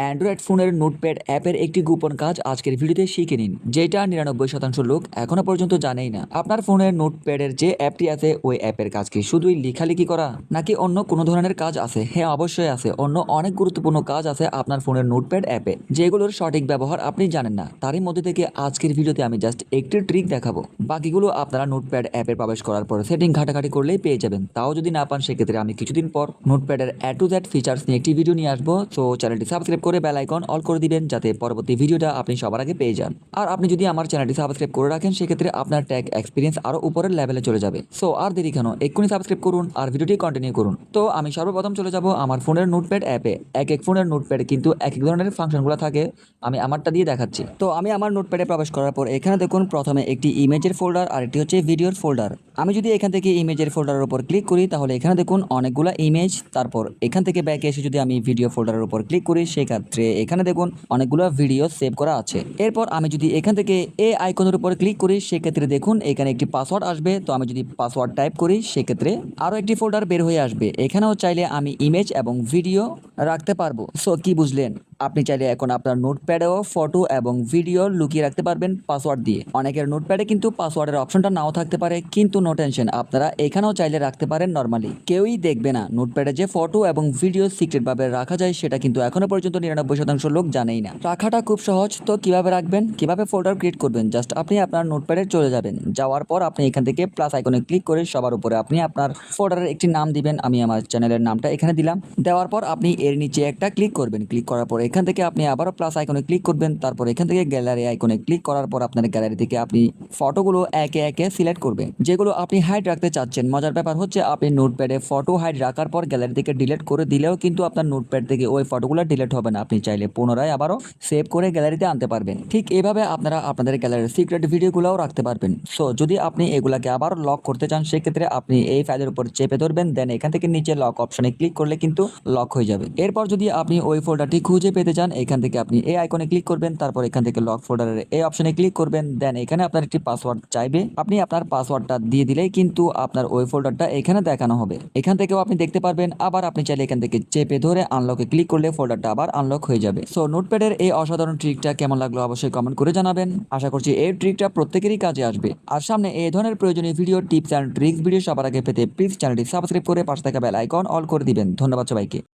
Android ফোনের notepad অ্যাপের একটি গোপন কাজ আজকের ভিডিওতে শিখে নিন, যেটা নিরানব্বই শতাংশ লোক এখনও পর্যন্ত জানেই না। আপনার ফোনের নোটপ্যাডের যে অ্যাপটি আছে, ওই অ্যাপের কাজ কি শুধুই লেখালেখি করা, নাকি অন্য কোনো ধরনের কাজ আছে? হ্যাঁ অবশ্যই আছে। অন্য অনেক গুরুত্বপূর্ণ কাজ আছে আপনার ফোনের নোটপ্যাড অ্যাপে, যেগুলোর সঠিক ব্যবহার আপনি জানেন না। তারই মধ্যে থেকে আজকের ভিডিওতে আমি জাস্ট একটি ট্রিক দেখাবো। বাকিগুলো আপনারা নোটপ্যাড অ্যাপে প্রবেশ করার পর সেটিং ঘাটাঘাটি করলেই পেয়ে যাবেন। তাও যদি না পান, সেক্ষেত্রে আমি কিছুদিন পর নোটপ্যাডের অ্যাড টু দ্যাট ফিচার্স নিয়ে একটি ভিডিও নিয়ে আসব। তো চ্যানেলটি সাবস্ক্রাইব করে বেল আইকন অল করে দিবেন যাতে পরবর্তী ভিডিওটা আপনি সবার আগে পেয়ে যান। আর আপনি যদি আমার চ্যানেলটি সাবস্ক্রাইব করে রাখেন, সেক্ষেত্রে আপনার ট্যাগ এক্সপিরিয়েন্স আরও উপরের লেভেলে চলে যাবে। সো আর দেরি কেন? এক্ষুনি সাবস্ক্রাইব করুন আর ভিডিওটি কন্টিনিউ করুন। তো, আমি সর্বপ্রথম চলে যাব আমার ফোনের নোটপ্যাড অ্যাপে এক এক ফোনের নোটপ্যাডে কিন্তু এক এক ধরনের ফাংশনগুলো থাকে। আমি আমারটা দিয়ে দেখাচ্ছি। তো, আমি আমার নোটপ্যাডে প্রবেশ করার পর এখানে দেখুন, প্রথমে একটি ইমেজের ফোল্ডার আর একটি হচ্ছে ভিডিওর ফোল্ডার আমি যদি এখান থেকে ইমেজের ফোল্ডারের উপর ক্লিক করি, তাহলে এখানে দেখুন অনেকগুলো ইমেজ তারপর এখান থেকে ব্যাকে এসে যদি আমি ভিডিও ফোল্ডারের উপর ক্লিক করি সেক্ষেত্রে এখানে দেখুন অনেকগুলো ভিডিও সেভ করা আছে। এরপর আমি যদি এখান থেকে এ আইকনের উপর ক্লিক করি, সেক্ষেত্রে দেখুন এখানে একটি পাসওয়ার্ড আসবে। তো আমি যদি পাসওয়ার্ড টাইপ করি, সেক্ষেত্রে আরও একটি ফোল্ডার বের হয়ে আসবে। এখানেও চাইলে আমি ইমেজ এবং ভিডিও রাখতে পারব। সো কি বুঝলেন? আপনি চাইলে এখন আপনার নোটপ্যাডেও ফটো এবং ভিডিও লুকিয়ে রাখতে পারবেন পাসওয়ার্ড দিয়ে। অনেকের নোটপ্যাডে কিন্তু পাসওয়ার্ডের অপশনটা নাও থাকতে পারে, কিন্তু নো টেনশন আপনারা এখানেও চাইলে রাখতে পারেন নর্মালি কেউই দেখবে না, নোটপ্যাডে যে ফটো এবং ভিডিও সিক্রেট ভাবে রাখা যায়, সেটা কিন্তু এখনও পর্যন্ত নিরানব্বই শতাংশ লোক জানেই না। রাখাটা খুব সহজ, তো কীভাবে রাখবেন? কীভাবে ফোল্ডার ক্রিয়েট করবেন? জাস্ট আপনি আপনার নোটপ্যাডে চলে যাবেন। যাওয়ার পর আপনি এখান থেকে প্লাস আইকনে ক্লিক করে সবার উপরে আপনি আপনার ফোল্ডারের একটি নাম দিবেন, আমি আমার চ্যানেলের নামটা এখানে দিলাম। দেওয়ার পর আপনি এর নিচে একটা ক্লিক করবেন। ক্লিক করার পর এখান থেকে আপনি আবারও প্লাস আইকনে ক্লিক করবেন। তারপর এখান থেকে গ্যালারি আইকনে ক্লিক করার পর আপনার গ্যালারি থেকে আপনি ফটোগুলো একে একে সিলেক্ট করবেন। যেগুলো আপনি হাইড রাখতে চাচ্ছেন। মজার ব্যাপার হচ্ছে আপনি নোটপ্যাডে ফটো হাইড রাখার পর গ্যালারি থেকে ডিলিট করে দিলেও কিন্তু আপনার নোটপ্যাড থেকে ওই ফটোগুলো ডিলিট হবে না। আপনি চাইলে পুনরায় আবারও সেভ করে গ্যালারিতে আনতে পারবেন। ঠিক এভাবে আপনারা আপনাদের গ্যালারির সিক্রেট ভিডিওগুলোও রাখতে পারবেন। সো যদি আপনি এগুলাকে আবার লক করতে চান, সেক্ষেত্রে আপনি এই ফাইলের উপর চেপে ধরবেন। দেন এখান থেকে নিচে লক অপশনে ক্লিক করলে কিন্তু লক হয়ে যাবে। এরপর যদি আপনি ওই ফোল্ডারটি খুঁজে পেতে চান, এখান থেকে আপনি এই আইকনে ক্লিক করবেন, তারপর এখান থেকে লক ফোল্ডারের এই অপশনে ক্লিক করবেন দেন এখানে আপনার একটি পাসওয়ার্ড চাইবে। আপনি আপনার পাসওয়ার্ডটা দিয়ে দিলেই কিন্তু আপনার ওই ফোল্ডারটা এখানে দেখানো হবে। এখান থেকেও আপনি দেখতে পারবেন, আবার আপনি চাইলে এখান থেকে চেপে ধরে আনলকে ক্লিক করলে ফোল্ডারটা আবার আনলক হয়ে যাবে। সো নোটপ্যাডের এই অসাধারণ ট্রিকটা কেমন লাগল অবশ্যই কমেন্ট করে জানাবেন। আশা করছি এই ট্রিকটা প্রত্যেকেরই কাজে আসবে। আর সামনে এই ধরনের প্রয়োজনীয় video tips and tricks video সবার আগে পেতে প্লিজ চ্যানেলটি সাবস্ক্রাইব করে পাশে থাকা বেল আইকন অল করে দিবেন। ধন্যবাদ সবাইকে।